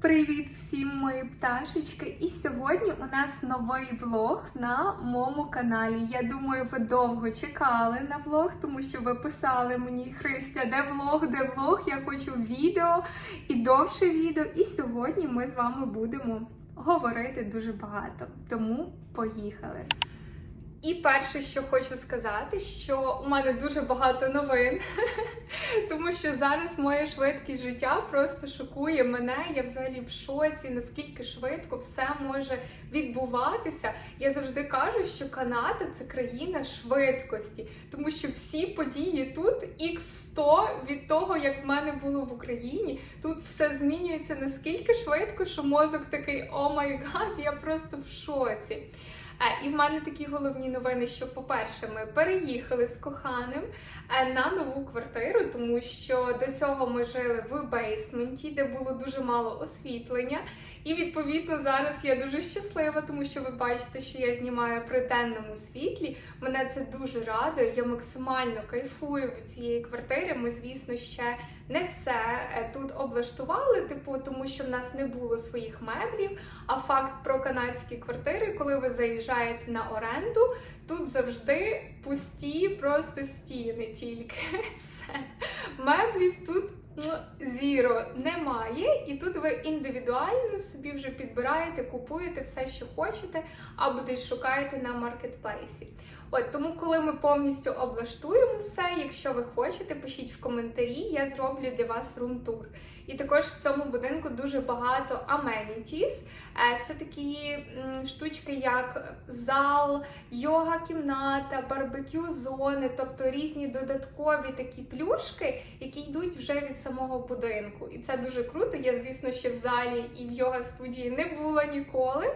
Привіт всім мої пташечки! І сьогодні у нас новий влог на моєму каналі. Я думаю, ви довго чекали на влог, тому що ви писали мені Христя, де влог, де влог? Я хочу відео і довше відео. І сьогодні ми з вами будемо говорити дуже багато. Тому поїхали! І перше, що хочу сказати, що у мене дуже багато новин, тому що зараз моя швидкість життя просто шокує мене. Я взагалі в шоці, наскільки швидко все може відбуватися. Я завжди кажу, що Канада це країна швидкості, тому що всі події тут x 100 від того, як в мене було в Україні. Тут все змінюється наскільки швидко, що мозок такий о май гад, я просто в шоці. Е, І в мене такі головні новини, що, по-перше, ми переїхали з коханим е, на нову квартиру, тому що до цього ми жили в бейсменті, де було дуже мало освітлення. І відповідно зараз я дуже щаслива, тому що ви бачите, що я знімаю при денному світлі. Мене це дуже радує. Я максимально кайфую від цієї квартири. Ми, звісно, ще не все е, тут облаштували, типу, тому що в нас не було своїх меблів. А факт про канадські квартири, коли ви заїжджаєте на оренду, тут завжди пусті просто стіни, тільки все. Меблів тут ну, зіро немає, і тут ви індивідуально собі вже підбираєте, купуєте все, що хочете, або десь шукаєте на маркетплейсі. От тому, коли ми повністю облаштуємо все, якщо ви хочете, пишіть в коментарі, я зроблю для вас рум-тур. І також в цьому будинку дуже багато amenities. Е, Це такі штучки, як зал, йога-кімната, барбекю-зони, тобто різні додаткові такі плюшки, які йдуть вже від самого будинку. І це дуже круто. Я, звісно, ще в залі і в йога-студії не була ніколи.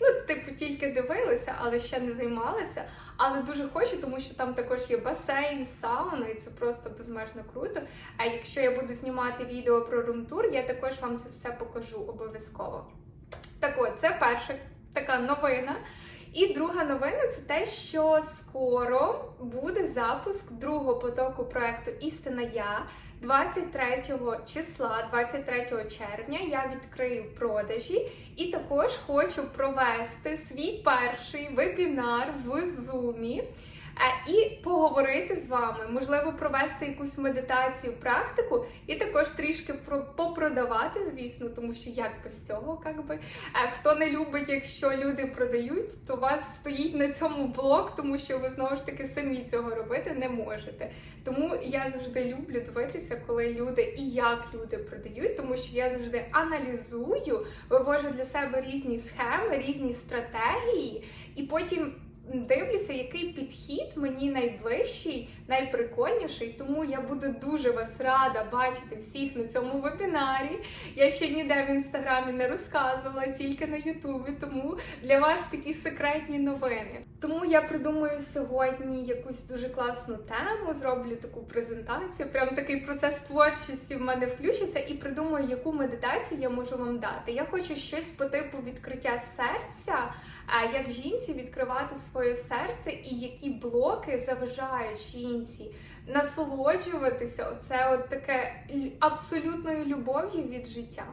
Ну, типу, тільки дивилася, але ще не займалася. Але дуже хочу, тому що там також є басейн, сауна, і це просто безмежно круто. А якщо я буду знімати відео про румтур, я також вам це все покажу обов'язково. Так от, це перша така новина. І друга новина це те, що скоро буде запуск другого потоку проекту Істина Я. 23 числа, 23 червня, я відкрию продажі і також хочу провести свій перший вебінар в Zoom. І поговорити з вами, можливо, провести якусь медитацію, практику, і також трішки про попродавати, звісно, тому що як без цього, як би. Хто не любить, якщо люди продають, то вас стоїть на цьому блок, тому що ви знову ж таки самі цього робити не можете. Тому я завжди люблю дивитися, коли люди і як люди продають, тому що я завжди аналізую, вивожу для себе різні схеми, різні стратегії, і потім. Дивлюся, який підхід мені найближчий, найприкольніший, тому я буду дуже вас рада бачити всіх на цьому вебінарі. Я ще ніде в інстаграмі не розказувала, тільки на Ютубі, тому для вас такі секретні новини. Тому я придумаю сьогодні якусь дуже класну тему, зроблю таку презентацію. Прям такий процес творчості в мене включиться, і придумаю, яку медитацію я можу вам дати. Я хочу щось по типу відкриття серця. Як жінці відкривати своє серце і які блоки заважають жінці насолоджуватися оце от таке абсолютною любов'ю від життя.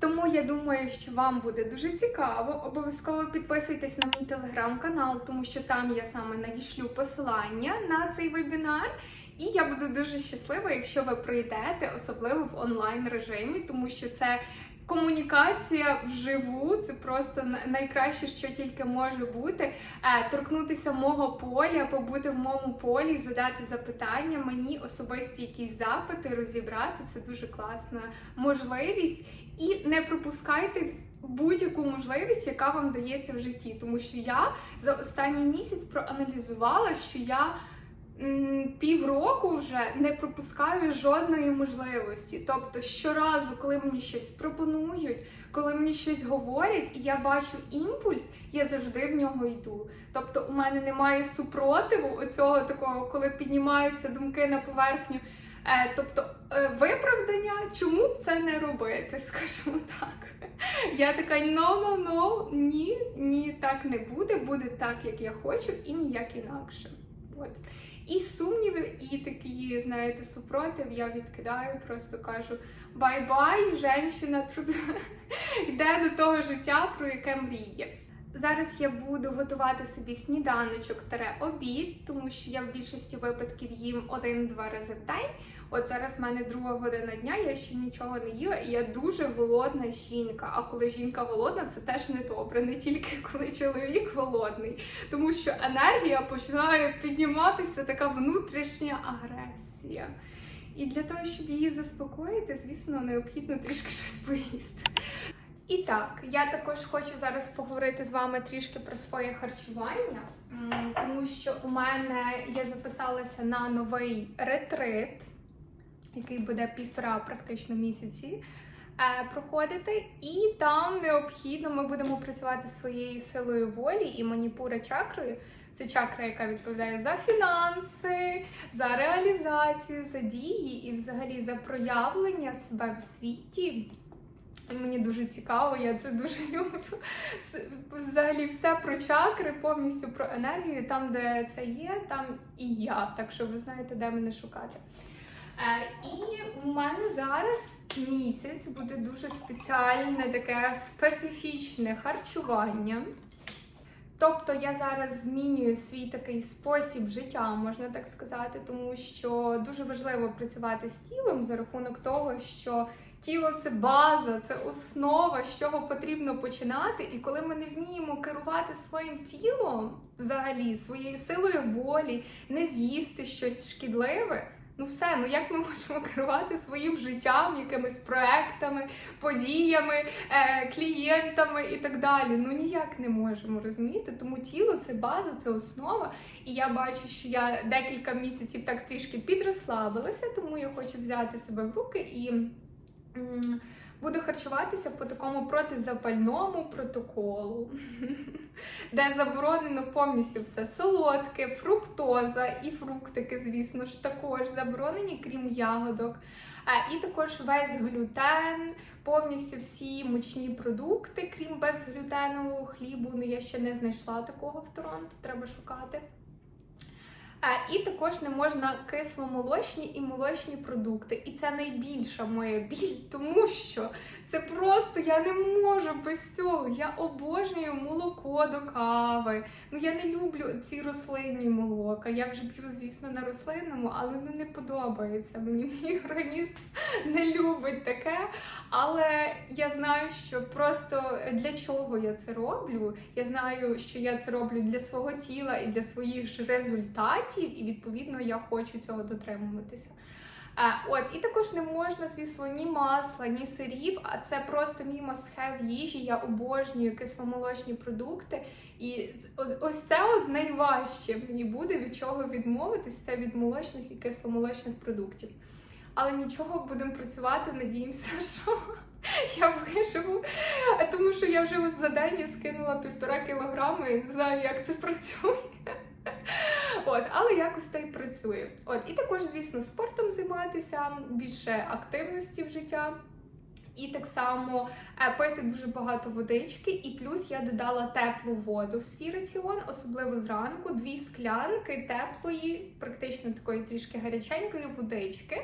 Тому я думаю, що вам буде дуже цікаво. Обов'язково підписуйтесь на мій телеграм-канал, тому що там я саме надішлю посилання на цей вебінар. І я буду дуже щаслива, якщо ви прийдете, особливо в онлайн режимі, тому що це комунікація вживу, це просто на- найкраще, що тільки може бути. Е, Торкнутися мого поля, побути в моєму полі, задати запитання мені, особисті якісь запити, розібрати це дуже класна можливість. І не пропускайте будь-яку можливість, яка вам дається в житті. Тому що я за останній місяць проаналізувала, що я півроку вже не пропускаю жодної можливості. Тобто, щоразу, коли мені щось пропонують, коли мені щось говорять, і я бачу імпульс, я завжди в нього йду. Тобто, у мене немає супротиву оцього такого, коли піднімаються думки на поверхню. Е, тобто е, виправдання, чому б це не робити, скажімо так. Я така no, no, no, ні, ні, так не буде, буде так, як я хочу, і ніяк інакше. От. І сумніви, і такі, знаєте, супротив я відкидаю, просто кажу: бай-бай, женщина тут йде до того життя, про яке мріє. Зараз я буду готувати собі сніданочок тере обід, тому що я в більшості випадків їм один-два рази в день. От зараз в мене друга година дня, я ще нічого не їла, і я дуже голодна жінка. А коли жінка голодна, це теж не добре, не тільки коли чоловік голодний, тому що енергія починає підніматися, така внутрішня агресія. І для того, щоб її заспокоїти, звісно, необхідно трішки щось поїсти. І так, я також хочу зараз поговорити з вами трішки про своє харчування, тому що у мене я записалася на новий ретрит, який буде півтора практично місяці е, проходити, і там необхідно ми будемо працювати своєю силою волі і маніпура чакрою. Це чакра, яка відповідає за фінанси, за реалізацію, за дії і взагалі за проявлення себе в світі. Мені дуже цікаво, я це дуже люблю. Взагалі, все про чакри, повністю про енергію. Там, де це є, там і я. Так що ви знаєте, де мене шукати. Е, і у мене зараз місяць буде дуже спеціальне, таке специфічне харчування. Тобто я зараз змінюю свій такий спосіб життя, можна так сказати, тому що дуже важливо працювати з тілом за рахунок того, що тіло це база, це основа, з чого потрібно починати. І коли ми не вміємо керувати своїм тілом, взагалі, своєю силою волі, не з'їсти щось шкідливе. Ну все, ну як ми можемо керувати своїм життям, якимись проектами, подіями, е, клієнтами і так далі? Ну ніяк не можемо розумієте. Тому тіло це база, це основа. І я бачу, що я декілька місяців так трішки підрослабилася, тому я хочу взяти себе в руки і буду харчуватися по такому протизапальному протоколу, де заборонено повністю все солодке, фруктоза і фруктики, звісно ж, також заборонені, крім ягодок. І також весь глютен, повністю всі мучні продукти, крім безглютенового хлібу. Ну, я ще не знайшла такого в Торонто, треба шукати. І також не можна кисломолочні і молочні продукти. І це найбільша моя біль, тому що це просто я не можу без цього. Я обожнюю молоко до кави. Ну я не люблю ці рослинні молока. Я вже п'ю, звісно, на рослинному, але ну не подобається. Мені мій організм не любить таке. Але я знаю, що просто для чого я це роблю. Я знаю, що я це роблю для свого тіла і для своїх ж результатів, і відповідно я хочу цього дотримуватися. От, і також не можна, звісно, ні масла, ні сирів, а це просто мій must-have їжі. Я обожнюю кисломолочні продукти. І ось це от найважче мені буде від чого відмовитись, це від молочних і кисломолочних продуктів. Але нічого будемо працювати, надіємося, що я виживу. Тому що я вже от за день скинула півтора кілограми і не знаю, як це працює. От, але якось та й працює. От, і також, звісно, спортом займатися, більше активності в життя. І так само е, пити дуже багато водички, і плюс я додала теплу воду в свій раціон, особливо зранку, дві склянки теплої, практично такої трішки гаряченької водички.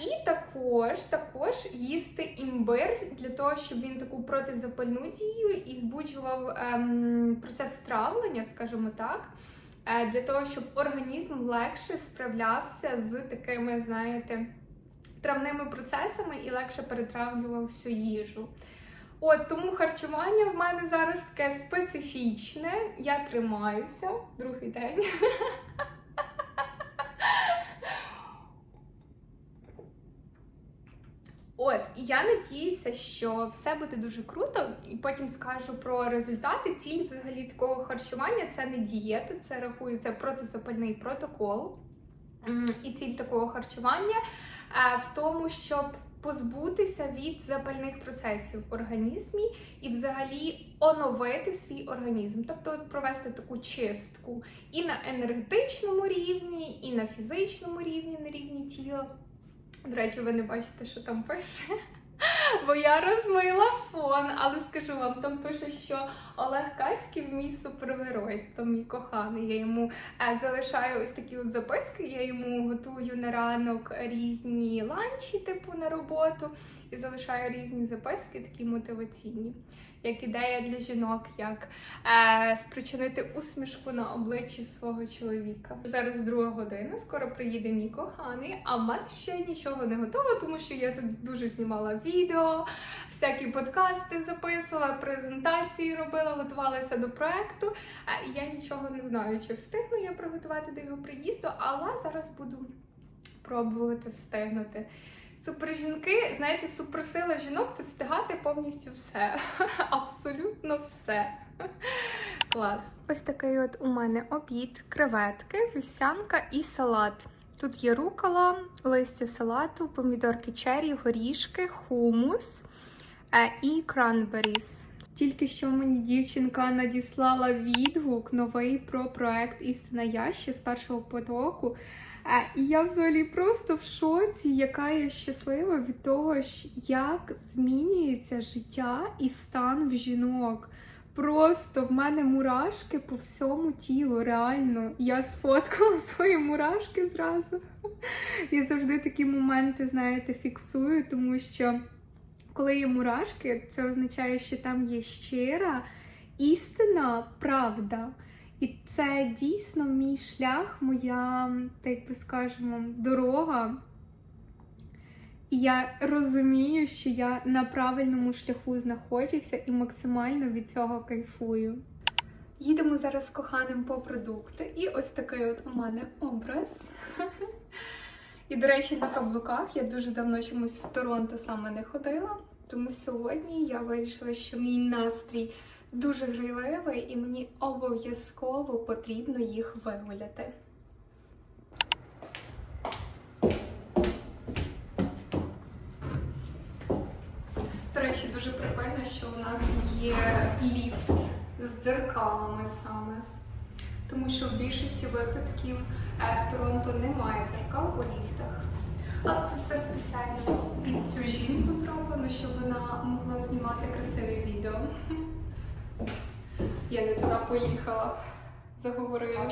І також, також їсти імбир для того, щоб він таку протизапальну дію і збуджував ем, процес травлення, скажімо так, е, для того, щоб організм легше справлявся з такими, знаєте, травними процесами і легше перетравлював всю їжу. От тому харчування в мене зараз таке специфічне. Я тримаюся другий день. От, і я надіюся, що все буде дуже круто, і потім скажу про результати. Ціль взагалі такого харчування це не дієта, це рахується протизапальний протокол. І ціль такого харчування е, в тому, щоб позбутися від запальних процесів в організмі і взагалі оновити свій організм, тобто провести таку чистку і на енергетичному рівні, і на фізичному рівні, на рівні тіла. До речі, ви не бачите, що там пише. Бо я розмила фон, але скажу вам, там пише, що Олег Каськів мій супергерой, то мій коханий. Я йому е, залишаю ось такі от записки. Я йому готую на ранок різні ланчі, типу на роботу, і залишаю різні записки, такі мотиваційні. Як ідея для жінок, як е, спричинити усмішку на обличчі свого чоловіка. Зараз друга година, скоро приїде мій коханий, а в мене ще нічого не готово, тому що я тут дуже знімала відео, всякі подкасти записувала, презентації робила, готувалася до проекту. Е, я нічого не знаю, чи встигну я приготувати до його приїзду, але зараз буду пробувати встигнути. Супержінки, знаєте, суперсила жінок це встигати повністю все. Абсолютно все. Клас. Ось такий от у мене обід, креветки, вівсянка і салат. Тут є рукола, листя салату, помідорки чері, горішки, хумус е, і кранберіс. Тільки що мені дівчинка надіслала відгук новий про проект Істина я ще з першого потоку. І я взагалі просто в шоці, яка я щаслива від того, як змінюється життя і стан в жінок. Просто в мене мурашки по всьому тілу, реально. Я сфоткала свої мурашки зразу. Я завжди такі моменти, знаєте, фіксую, тому що коли є мурашки, це означає, що там є щира істина, правда. І це дійсно мій шлях, моя, так би скажемо, дорога. І я розумію, що я на правильному шляху знаходжуся і максимально від цього кайфую. Їдемо зараз з коханим по продукти, і ось такий от у мене образ. І, до речі, на каблуках я дуже давно чомусь в Торонто саме не ходила, тому сьогодні я вирішила, що мій настрій дуже грайливий і мені обов'язково потрібно їх вигуляти. До речі, дуже прикольно, що у нас є ліфт з дзеркалами саме. Тому що в більшості випадків е, в Торонто немає дзеркал у ліфтах. Але це все спеціально під цю жінку зроблено, щоб вона могла знімати красиві відео. Я не туди поїхала. Заговорила.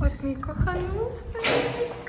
От мій коханусик.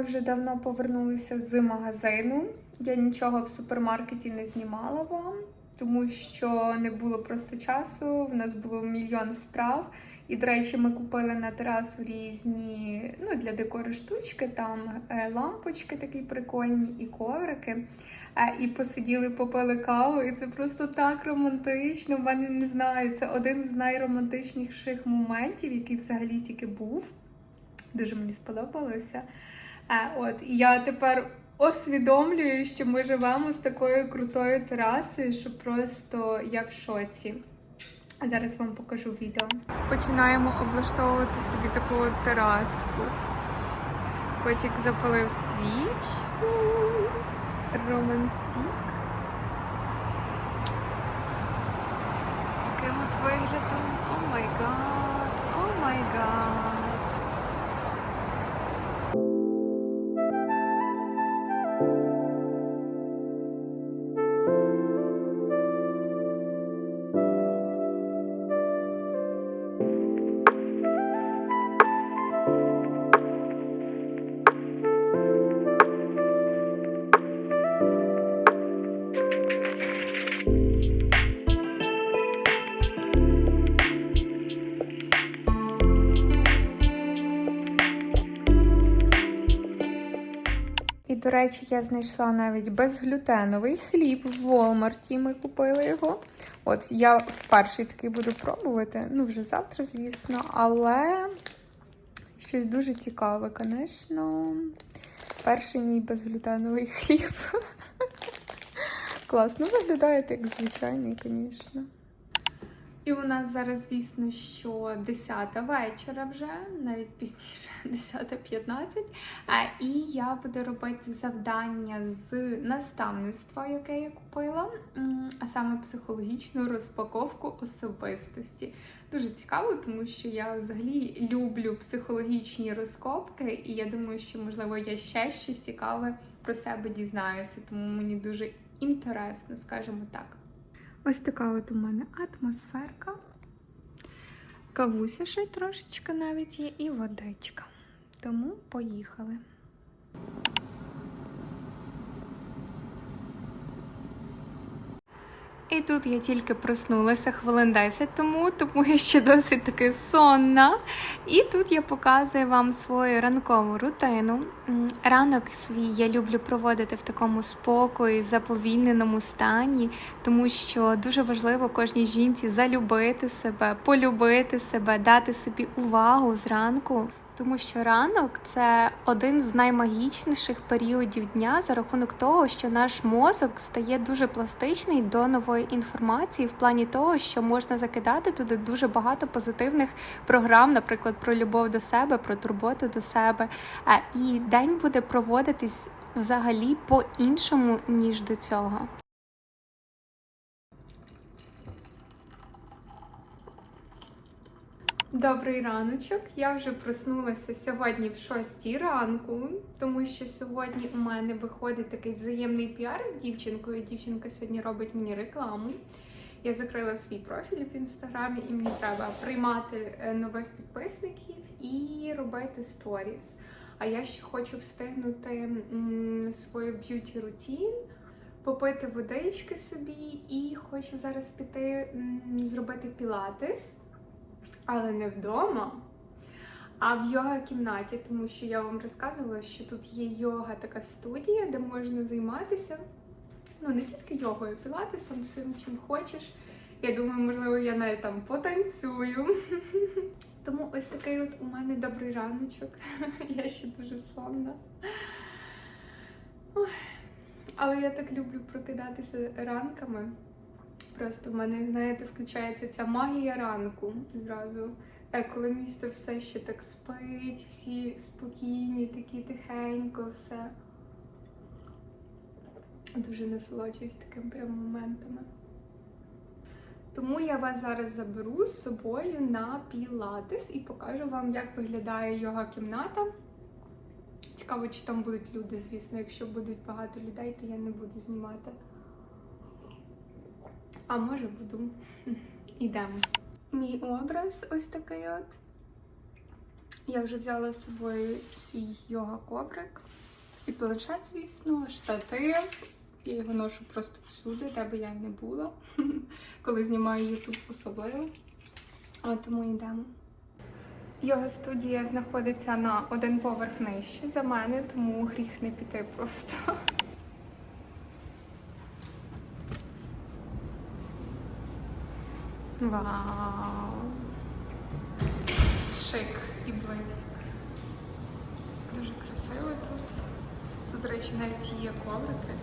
Ми вже давно повернулися з магазину. Я нічого в супермаркеті не знімала вам, тому що не було просто часу. В нас було мільйон справ. І, до речі, ми купили на терасу різні ну, для декору штучки, там е, лампочки такі прикольні і коврики. Е, І посиділи, попили каву, і це просто так романтично. В мене не знаю, це один з найромантичніших моментів, який взагалі тільки був. Дуже мені сподобалося. От, і я тепер усвідомлюю, що ми живемо з такою крутою терасою, що просто я в шоці. А зараз вам покажу відео. Починаємо облаштовувати собі таку тераску. Котик запалив свічку. Романтик. До речі, я знайшла навіть безглютеновий хліб в Walmart. Ми купили його. От я вперше такий буду пробувати. Ну, вже завтра, звісно, але щось дуже цікаве, звісно. Перший мій безглютеновий хліб. Класно виглядає, як звичайний, звісно. І у нас зараз, звісно, що 10 вечора вже, навіть пізніше, 10.15. А, І я буду робити завдання з наставництва, яке я купила, а саме психологічну розпаковку особистості. Дуже цікаво, тому що я взагалі люблю психологічні розкопки, і я думаю, що можливо я ще щось цікаве про себе дізнаюся, тому мені дуже інтересно, скажімо так. Ось така от у мене атмосферка. Кавуся ще трошечки навіть є, і водичка. Тому поїхали. І тут я тільки проснулася хвилин 10 тому, тому я ще досить таки сонна. І тут я показую вам свою ранкову рутину. Ранок свій я люблю проводити в такому спокої, заповільненому стані, тому що дуже важливо кожній жінці залюбити себе, полюбити себе, дати собі увагу зранку. Тому що ранок це один з наймагічніших періодів дня за рахунок того, що наш мозок стає дуже пластичний до нової інформації, в плані того, що можна закидати туди дуже багато позитивних програм, наприклад, про любов до себе, про турботу до себе. Е, І день буде проводитись взагалі по-іншому, ніж до цього. Добрий раночок. Я вже проснулася сьогодні в 6 ранку, тому що сьогодні у мене виходить такий взаємний піар з дівчинкою. Дівчинка сьогодні робить мені рекламу. Я закрила свій профіль в інстаграмі, і мені треба приймати е, нових підписників і робити сторіс. А я ще хочу встигнути свою б'юті рутін, попити водички собі, і хочу зараз піти зробити пілатес але не вдома, а в йога-кімнаті, тому що я вам розказувала, що тут є йога така студія, де можна займатися. Ну, не тільки йогою, пілатесом, всім чим хочеш. Я думаю, можливо, я навіть там потанцюю. Тому ось такий от у мене добрий раночок. Я ще дуже сонна. Але я так люблю прокидатися ранками. Просто в мене, знаєте, включається ця магія ранку зразу. Коли місто все ще так спить, всі спокійні, такі тихенько, все. Дуже насолоджуюсь таким прям моментами. Тому я вас зараз заберу з собою на пілатес і покажу вам, як виглядає йога кімната. Цікаво, чи там будуть люди, звісно. Якщо будуть багато людей, то я не буду знімати. А може буду. Ідемо. Мій образ ось такий от. Я вже взяла з собою свій йога-коврик і планшет, звісно, штатив. Я його ношу просто всюди, де би я не була. Коли знімаю YouTube особливо. А тому йдемо. Йога студія знаходиться на один поверх нижче за мене, тому гріх не піти просто. Вау! Шик і блиск. Дуже красиво тут. Тут, до речі, навіть є коврики.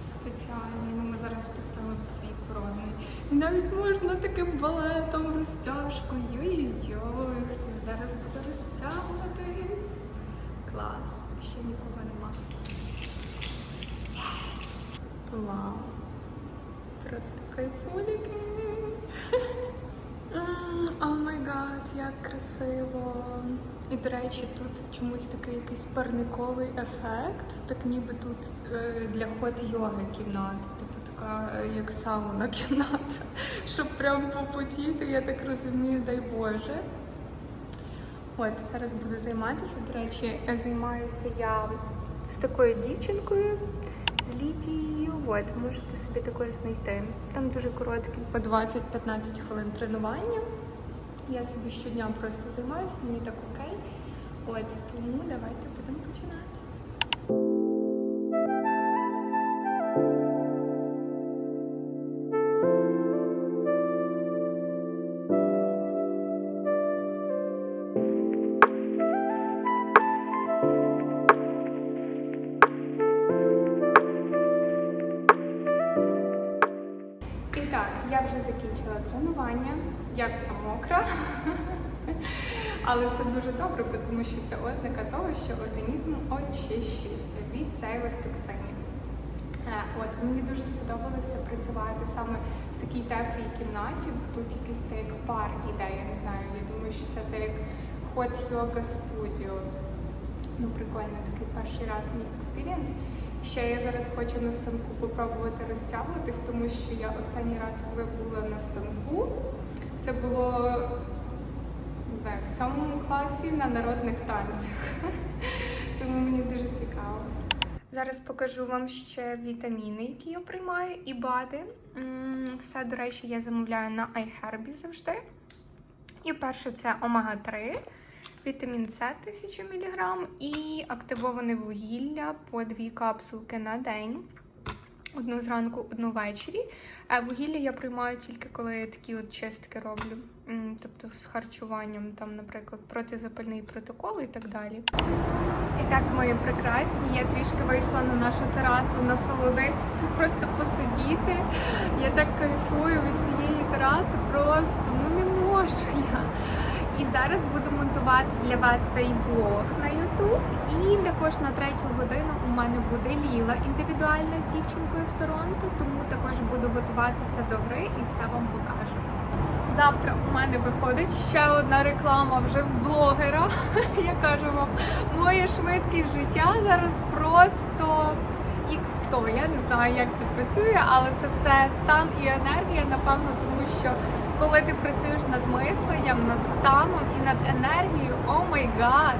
Спеціальні. Ну, ми зараз поставили свій коронний. І навіть можна таким балетом розтяжкою. Йой-йой, хтось зараз буде розтягуватись. Клас. Ще нікого нема. Yes! Вау! Просто кайфуліки. О май гад, як красиво. І, до речі, тут чомусь такий якийсь парниковий ефект, так ніби тут е, для ход йоги кімната, типу така е, як сауна кімната. Щоб прям попотіти, я так розумію, дай Боже. От, зараз буду займатися. До речі, займаюся я з такою дівчинкою з Лідією. От, можете собі також знайти. Там дуже короткі, по 20-15 хвилин тренування. Я собі щодня просто займаюся, мені так окей. От тому давайте будемо починати. Я вся мокра. Але це дуже добре, тому що це ознака того, що організм очищується від зайвих токсинів. Е, От мені дуже сподобалося працювати саме в такій теплій кімнаті. Тут якийсь так як пар іде, я не знаю. Я думаю, що це так ход йога студіо. Ну, прикольно, такий перший раз мій експірієнс. Ще я зараз хочу на станку попробувати розтягуватись, тому що я останній раз, коли була на станку, це було не знаю, в сьомому класі на народних танцях. Тому мені дуже цікаво. Зараз покажу вам ще вітаміни, які я приймаю, і БАДи. Все, до речі, я замовляю на iHerb завжди. І перше це омега-3, вітамін С 1000 мг і активоване вугілля по дві капсулки на день. Одну зранку, одну ввечері. Е, Вугілля я приймаю тільки коли я такі от чистки роблю. Тобто з харчуванням, там, наприклад, протизапальний протокол і так далі. І так, мої прекрасні, я трішки вийшла на нашу терасу насолодитися, просто посидіти. Я так кайфую від цієї тераси, просто ну не можу я. І зараз буду монтувати для вас цей влог на YouTube. І також на третю годину у мене буде Ліла індивідуальна з дівчинкою в Торонто, тому також буду готуватися до гри і все вам покажу. Завтра у мене виходить ще одна реклама вже в блогера. Я кажу вам, моя швидкість життя зараз просто X100. Я не знаю, як це працює, але це все стан і енергія, напевно, тому що коли ти працюєш над мисленням, над станом і над енергією, о май гад!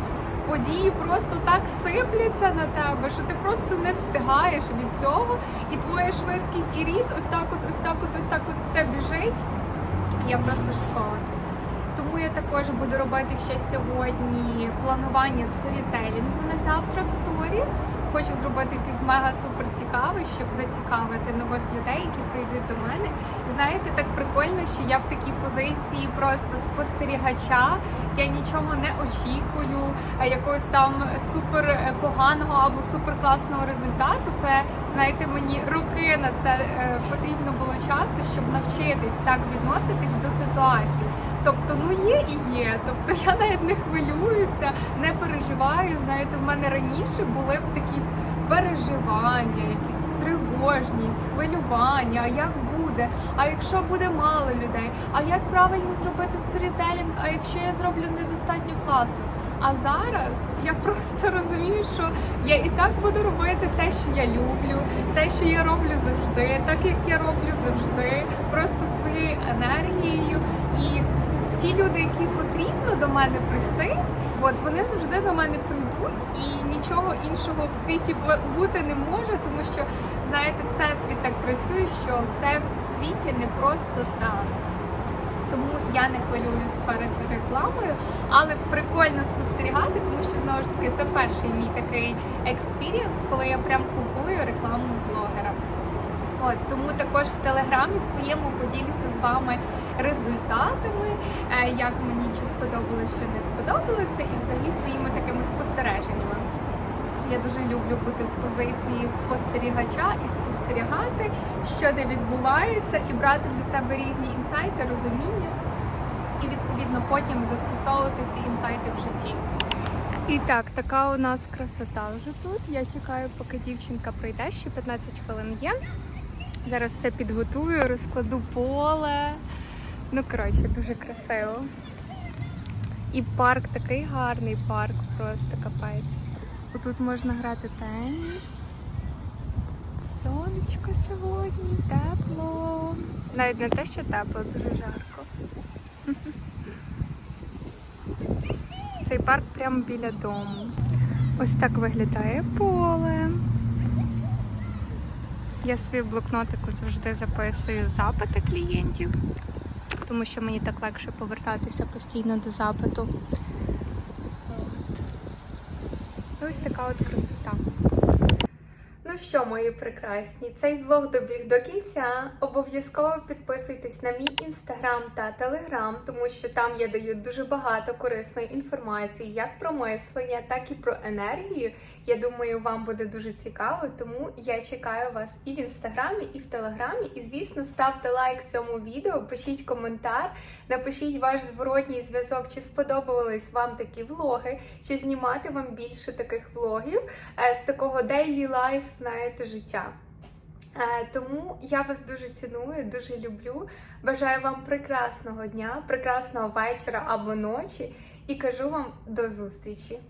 Події просто так сипляться на тебе, що ти просто не встигаєш від цього, і твоя швидкість і ріс ось так, от, ось так, от, ось так, от все біжить. Я просто шокована. Тому я також буду робити ще сьогодні планування сторітелінгу на завтра в сторіс. Хочу зробити якийсь мега супер цікавий, щоб зацікавити нових людей, які прийдуть до мене. І знаєте, так прикольно, що я в такій позиції просто спостерігача. Я нічого не очікую, якогось там супер поганого або супер класного результату. Це знаєте, мені роки на це е, потрібно було часу, щоб навчитись так відноситись до ситуації. Тобто, ну є і є. Тобто я навіть не хвилююся, не переживаю. Знаєте, в мене раніше були б такі переживання, якісь тривожність, хвилювання. А як буде? А якщо буде мало людей? А як правильно зробити сторітелінг? А якщо я зроблю недостатньо класно? А зараз я просто розумію, що я і так буду робити те, що я люблю, те, що я роблю завжди, так як я роблю завжди, просто своєю енергією. І ті люди, які потрібно до мене прийти, от вони завжди до мене прийдуть, і нічого іншого в світі бути не може, тому що знаєте, всесвіт так працює, що все в світі не просто так. Тому я не хвилююсь перед рекламою, але прикольно спостерігати, тому що знову ж таки це перший мій такий експірієнс, коли я прям купую рекламу блогера. От тому також в телеграмі своєму поділюся з вами результатами, е, як мені чи сподобалось, що не сподобалося, і взагалі своїми такими спостереженнями. Я дуже люблю бути в позиції спостерігача і спостерігати, що де відбувається, і брати для себе різні інсайти, розуміння, і відповідно потім застосовувати ці інсайти в житті. І так, така у нас красота вже тут. Я чекаю, поки дівчинка прийде, ще 15 хвилин є. Зараз все підготую, розкладу поле. Ну, коротше, дуже красиво. І парк такий гарний парк, просто капець. Тут можна грати теніс. Сонечко сьогодні, тепло. Навіть не те, що тепло, дуже жарко. Цей парк прямо біля дому. Ось так виглядає поле. Я свій блокнотику завжди записую запити клієнтів, тому що мені так легше повертатися постійно до запиту. Ось така от красота. Ну що, мої прекрасні, цей влог добіг до кінця. Обов'язково підписуйтесь на мій інстаграм та телеграм, тому що там я даю дуже багато корисної інформації, як про мислення, так і про енергію. Я думаю, вам буде дуже цікаво, тому я чекаю вас і в інстаграмі, і в телеграмі. І звісно, ставте лайк цьому відео, пишіть коментар, напишіть ваш зворотній зв'язок, чи сподобались вам такі влоги, чи знімати вам більше таких влогів е, з такого daily life, знаєте, життя. Е, Тому я вас дуже ціную, дуже люблю. Бажаю вам прекрасного дня, прекрасного вечора або ночі і кажу вам до зустрічі!